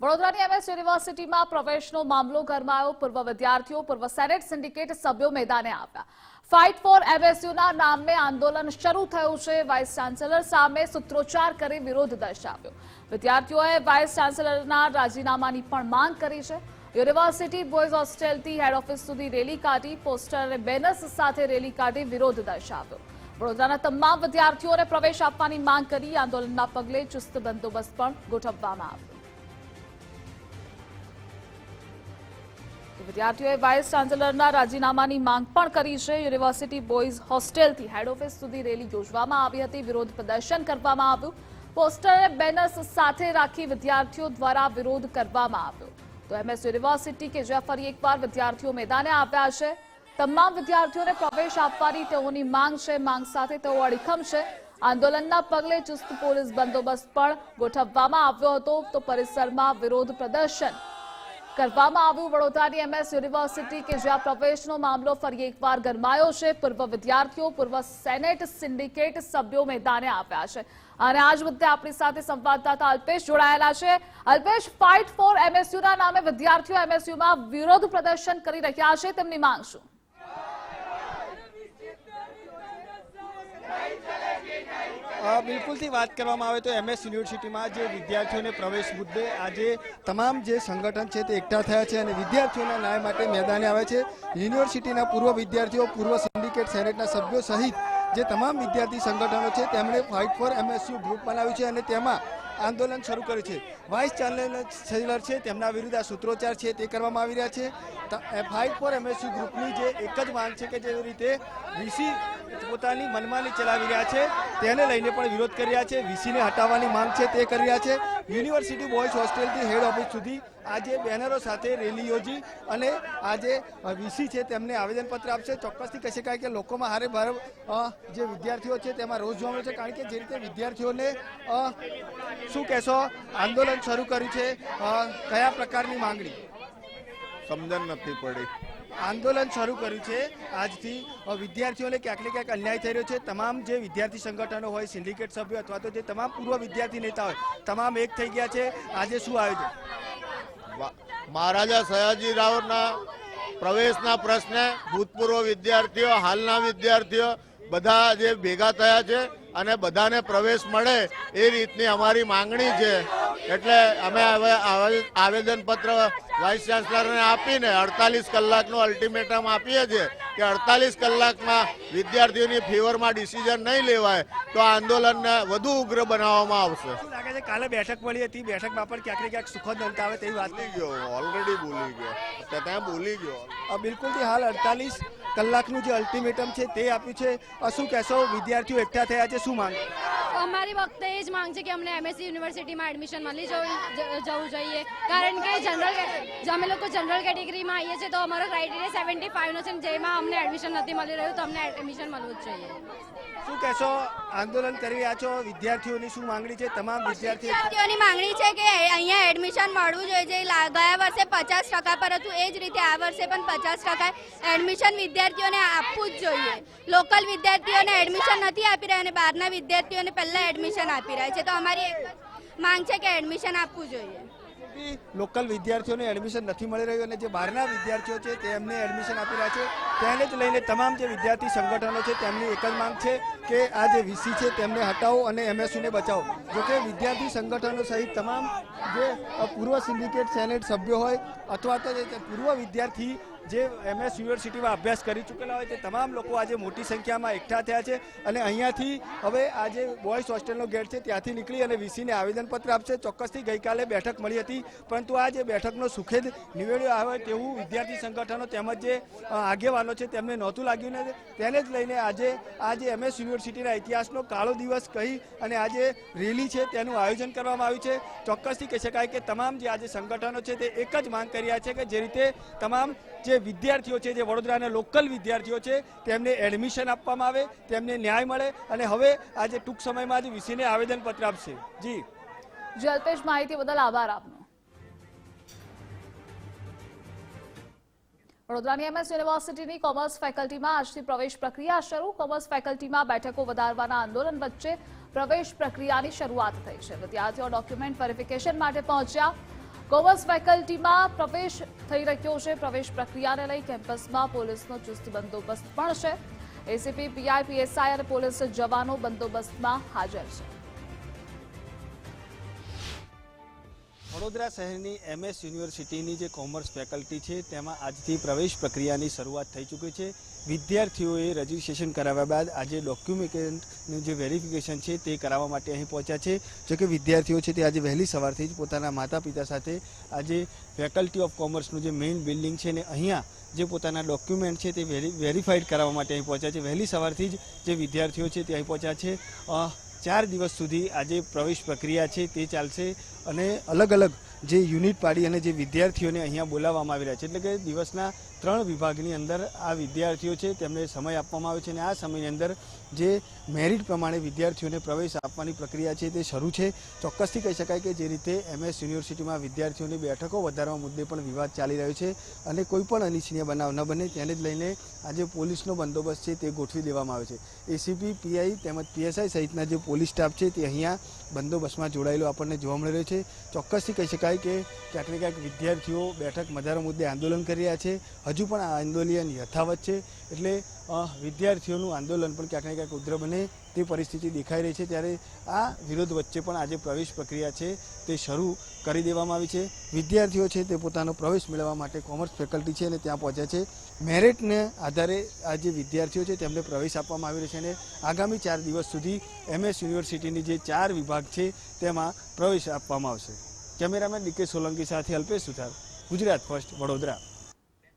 વડોદરાની એમએસ યુનિવર્સિટીમાં પ્રવેશનો મામલો ગરમાયો. પૂર્વ વિદ્યાર્થીઓ, પૂર્વ સેનેટ સિન્ડિકેટ સભ્યો મેદાને આવ્યા. ફાઇટ ફોર એમએસયુના નામે આંદોલન શરૂ થયું છે. વાઇસ ચાન્સેલર સામે સૂત્રોચ્ચાર કરી વિરોધ દર્શાવ્યો. વિદ્યાર્થીઓએ વાઇસ ચાન્સેલરના રાજીનામાની પણ માંગ કરી છે. યુનિવર્સિટી બોયઝ હોસ્ટેલથી હેડ ઓફિસ સુધી રેલી કાઢી, પોસ્ટર અને બેનર્સ સાથે રેલી કાઢી વિરોધ દર્શાવ્યો. વડોદરાના તમામ વિદ્યાર્થીઓને પ્રવેશ આપવાની માંગ કરી. આંદોલનના પગલે ચુસ્ત બંદોબસ્ત પણ ગોઠવવામાં આવ્યો. વિદ્યાર્થીઓએ વાઇસ ચાન્સેલરના રાજીનામાની માંગ પણ કરી છે. યુનિવર્સિટી બોયઝ હોસ્ટેલથી હેડ ઓફિસ સુધી રેલી યોજવામાં આવી હતી. વિરોધ પ્રદર્શન કરવામાં આવ્યું. પોસ્ટર બેનર્સ સાથે રાખી વિદ્યાર્થીઓ દ્વારા વિરોધ કરવામાં આવ્યો. તો એમએસ યુનિવર્સિટી કે જ્યાં ફરી એકવાર વિદ્યાર્થીઓ મેદાને આવ્યા છે, તમામ વિદ્યાર્થીઓને પ્રવેશ આપવાની તેઓની માંગ છે. માંગ સાથે તેઓ અડીખમ છે. આંદોલનના પગલે ચુસ્ત પોલીસ બંદોબસ્ત પણ ગોઠવવામાં આવ્યો હતો. તો પરિસરમાં વિરોધ પ્રદર્શન કરવામાં આવ્યું. વડોદરાની એમએસ યુનિવર્સિટી કે જ્યાં પ્રવેશનો મામલો ફરી એકવાર ગરમાયો છે, પૂર્વ વિદ્યાર્થીઓ, પૂર્વ સેનેટ સિન્ડિકેટ સભ્યો મેદાને આવ્યા છે. અને આજ મુદ્દે આપણી સાથે સંવાદદાતા અલ્પેશ જોડાયેલા છે. અલ્પેશ ફાઇટ ફોર એમએસયુના નામે વિદ્યાર્થીઓ એમએસયુમાં વિરોધ પ્રદર્શન કરી રહ્યા છે. તેમની માંગ શું? બિલકુલથી વાત કરવામાં આવે તો એમએસ યુનિવર્સિટીમાં જે વિદ્યાર્થીઓને પ્રવેશ મુદ્દે આજે તમામ જે સંગઠન છે તે એકઠા થયા છે અને વિદ્યાર્થીઓના ન્યાય માટે મેદાને આવે છે. યુનિવર્સિટીના પૂર્વ વિદ્યાર્થીઓ, પૂર્વ સિન્ડિકેટ, સેનેટના સભ્યો સહિત જે તમામ વિદ્યાર્થી સંગઠનો છે, તેમણે ફાઇટ ફોર એમએસયુ ગ્રુપ બનાવ્યું છે અને તેમાં આંદોલન શરૂ કર્યું છે. વાઇસ ચાન્સેલર છે, તેમના વિરુદ્ધ આ સૂત્રોચ્ચાર છે તે કરવામાં આવી રહ્યા છે. ફાઇટ ફોર એમએસયુ ગ્રુપની જે એક જ માંગ છે કે જે રીતે વીસી પોતાની મનમાની ચલાવી રહ્યા છે. તેને લઈને પણ વિરોધ કરી રહ્યા છે. વીસીને હટાવવાની માંગ છે તે કરી રહ્યા છે. યુનિવર્સિટી બોયઝ હોસ્ટેલથી હેડ ઓફિસ સુધી આજે બેનરો સાથે રેલી યોજી અને આજે વીસી છે તેમને આવેદનપત્ર આપશે. ચોક્કસથી કહી શકાય કે લોકોમાં હારે ભારે જે વિદ્યાર્થીઓ છે તેમાં રોષ જોવા છે. કારણ કે જે રીતે વિદ્યાર્થીઓને શું કહેશો, આંદોલન શરૂ કર્યું છે કયા પ્રકારની માંગણી? સમજણ નથી પડી. આંદોલન શરૂ કર્યું છે. આજથી વિદ્યાર્થીઓને ક્યાંક ને ક્યાંક અન્યાય થઈ રહ્યો છે. તમામ જે વિદ્યાર્થી સંગઠનો હોય સિન્ડિકેટ સભ્યો અથવા તો જે તમામ પૂર્વ વિદ્યાર્થી નેતા હોય, તમામ એક થઈ ગયા છે. આજે શું આયોજન? મહારાજા સયાજી રાવના પ્રવેશના પ્રશ્ને ભૂતપૂર્વ વિદ્યાર્થીઓ, હાલના વિદ્યાર્થીઓ બધા જે ભેગા થયા છે અને બધાને પ્રવેશ મળે એ રીતની અમારી માંગણી છે. એટલે અમે હવે આવે- આવેદનપત્ર વાઇસ ચાન્સલરને આપીને અડતાલીસ કલાકનું અલ્ટિમેટમ આપીએ છીએ કે અડતાલીસ કલાકમાં વિદ્યાર્થીઓની ફેવરમાં ડિસિઝન નહીં લેવાય તો આંદોલનને વધુ ઉગ્ર બનાવવામાં આવશે. લાગે છે કાલે બેઠક મળી હતી? બેઠકમાં પણ ક્યાંક ને ક્યાંક સુખદ અંત આવે તેવી વાત ગયો ઓલરેડી ભૂલી ગયો. ત્યાં ભૂલી ગયો. બિલકુલ હાલ અડતાલીસ કલાકનું જે અલ્ટિમેટમ છે તે આપ્યું છે. શું કહેશો? વિદ્યાર્થીઓ એકઠા થયા છે શું માંગ? અમારી વખતે એ જ માંગ છે કે અમને એમએસસી યુનિવર્સિટીમાં એડમિશન મળી જવું જોઈએ. કારણ કે જનરલ અમે લોકો જનરલ કેટેગરીમાં આવીએ છીએ તો અમારો ક્રાઇટેરિયા સેવન્ટી ફાઇવનો છે જેમાં અમને એડમિશન નથી મળી રહ્યું તો અમને એડમિશન મળવું જ જોઈએ. શું કહેશો? આંદોલન કરી રહ્યા છો? વિદ્યાર્થીઓની શું માંગણી છે? તમામ વિદ્યાર્થીઓની માંગણી છે કે અહીંયા એડમિશન મળવું જોઈએ. જે ગયા વર્ષે પચાસ ટકા પર હતું, એ જ રીતે આ વર્ષે પણ પચાસ ટકા એડમિશન વિદ્યાર્થીઓને આપવું જ જોઈએ. લોકલ વિદ્યાર્થીઓને એડમિશન નથી આપી રહ્યા અને બહારના વિદ્યાર્થીઓને પહેલાં એડમિશન આપી રહ્યા છે. તો અમારી માંગ છે કે એડમિશન આપવું જોઈએ. બી લોકલ વિદ્યાર્થીઓને એડમિશન નથી મળી રહ્યું અને જે બહારના વિદ્યાર્થીઓ છે તેમને એડમિશન આપી રહ્યા છે. તેને જ લઈને તમામ જે વિદ્યાર્થી સંગઠનો છે તેમની એક જ માંગ છે કે આ જે વીસી છે તેમને હટાવો અને એમએસયુને બચાવો. જોકે વિદ્યાર્થી સંગઠનો સહિત તમામ જે પૂર્વ સિન્ડિકેટ સેનેટ સભ્યો હોય અથવા તો જે પૂર્વ વિદ્યાર્થી જે એમએસ યુનિવર્સિટીમાં અભ્યાસ કરી ચૂકેલા હોય તે તમામ લોકો આજે મોટી સંખ્યામાં એકઠા થયા છે અને અહીંયાથી હવે આ જે બોયઝ હોસ્ટેલનો ગેટ છે ત્યાંથી નીકળી અને વીસીને આવેદનપત્ર આપશે. ચોક્કસથી ગઈકાલે બેઠક મળી હતી, પરંતુ આ જે બેઠકનો સુખેદ નિવેડ્યો આવે તેવું વિદ્યાર્થી સંગઠનો તેમજ જે આગેવાનો છે તેમને નહોતું લાગ્યું ને તેને જ લઈને આજે આ જે એમએસ યુનિવર્સિટીના ઇતિહાસનો કાળો દિવસ કહી અને આજે રેલી છે તેનું આયોજન કરવામાં આવ્યું છે. ચોક્કસથી કહી શકાય કે તમામ જે આજે સંગઠનો છે તે એક જ માંગ કરી રહ્યા છે કે જે રીતે તમામ જે વિદ્યાર્થીઓ છે, જે વડોદરાના લોકલ વિદ્યાર્થીઓ છે, તેમને એડમિશન આપવામાં આવે, તેમને ન્યાય મળે અને હવે આજે ટૂંક સમયમાં જ વીસીને આવેદનપત્ર આપશે. જી. જે માહિતી બદલ આભાર આપનો. વડોદરાની એમએસ યુનિવર્સિટીની કોમર્સ ફેકલ્ટીમાં આજથી પ્રવેશ પ્રક્રિયા શરૂ. કોમર્સ ફેકલ્ટીમાં બેઠકો વધારવાના આંદોલન વચ્ચે પ્રવેશ પ્રક્રિયાની શરૂઆત થઈ છે. વિદ્યાર્થીઓ ડોક્યુમેન્ટ વેરિફિકેશન માટે પહોંચ્યા. કોમર્સ ફેકલ્ટીમાં પ્રવેશ થઈ રહ્યો છે. પ્રવેશ પ્રક્રિયાને લઈ કેમ્પસમાં પોલીસનો ચુસ્ત બંદોબસ્ત પણ છે. એસીપી, પીઆઈ, પીએસઆઈ અને પોલીસ જવાનો બંદોબસ્તમાં હાજર છે. વડોદરા શહેરની એમએસ યુનિવર્સિટીની જે કોમર્સ ફેકલ્ટી છે, તેમાં આજથી પ્રવેશ પ્રક્રિયાની શરૂઆત થઈ ચૂકી છે. વિદ્યાર્થીઓએ રજીસ્ટ્રેશન કરાવ્યા બાદ આજે ડોક્યુમેન્ટનું જે વેરિફિકેશન છે, તે કરાવવા માટે અહીં પહોંચ્યા છે. જો કે વિદ્યાર્થીઓ છે, તે આજે વહેલી સવારથી જ પોતાના માતા પિતા સાથે આજે ફેકલ્ટી ઓફ કોમર્સનું જે મેઇન બિલ્ડિંગ છે ને અહીંયા જે પોતાના ડોક્યુમેન્ટ છે, તે વેરી, વેરીફાઈડ કરાવવા માટે અહીં પહોંચ્યા છે. વહેલી સવારથી જ જે વિદ્યાર્થીઓ છે, તે અહીં પહોંચ્યા છે. ચાર દિવસ સુધી આજે પ્રવેશ પ્રક્રિયા છે તે ચાલશે અને અલગ અલગ જે યુનિટ પાડી અને જે વિદ્યાર્થીઓને અહીંયા બોલાવવામાં આવી રહ્યા છે. એટલે કે દિવસના ત્રણ વિભાગની અંદર આ વિદ્યાર્થીઓ છે, તેમને સમય આપવામાં આવે છે અને આ સમયની અંદર જે મેરિટ પ્રમાણે વિદ્યાર્થીઓને પ્રવેશ આપવાની પ્રક્રિયા છે તે શરૂ છે. ચોક્કસથી કહી શકાય કે જે રીતે એમએસ યુનિવર્સિટીમાં વિદ્યાર્થીઓની બેઠકો વધારવા મુદ્દે પણ વિવાદ ચાલી રહ્યો છે અને કોઈ પણ અનિચ્છનીય બનાવ ન બને તેને જ લઈને આજે પોલીસનો બંદોબસ્ત છે તે ગોઠવી દેવામાં આવે છે. એસીપી પીઆઈ તેમજ પીએસઆઈ સહિતના જે પોલીસ સ્ટાફ છે તે અહીંયા બંદોબસ્તમાં જોડાયેલો આપણને જોવા મળી રહ્યો છે. ચોક્કસથી કહી શકાય કે ક્યાંક ને ક્યાંક વિદ્યાર્થીઓ બેઠક વધારા મુદ્દે આંદોલન કરી રહ્યા છે. હજુ પણ આ આંદોલન યથાવત છે. એટલે વિદ્યાર્થીઓનું આંદોલન પણ ક્યાંક ને ક્યાંક ઉગ્ર બને તે પરિસ્થિતિ દેખાઈ રહી છે. ત્યારે આ વિરોધ વચ્ચે પણ આજે પ્રવેશ પ્રક્રિયા છે તે શરૂ કરી દેવામાં આવી છે. વિદ્યાર્થીઓ છે તે પોતાનો પ્રવેશ મેળવવા માટે કોમર્સ ફેકલ્ટી છે અને ત્યાં પહોંચ્યા છે. મેરિટને આધારે આ જે વિદ્યાર્થીઓ છે તેમને પ્રવેશ આપવામાં આવી રહ્યો છે અને આગામી ચાર દિવસ સુધી એમએસ યુનિવર્સિટીની જે ચાર વિભાગ છે તેમાં પ્રવેશ આપવામાં આવશે. કેમેરામેન ડીકે સોલંકી સાથે અલ્પેશ સુથાર, ગુજરાત ફર્સ્ટ વડોદરા.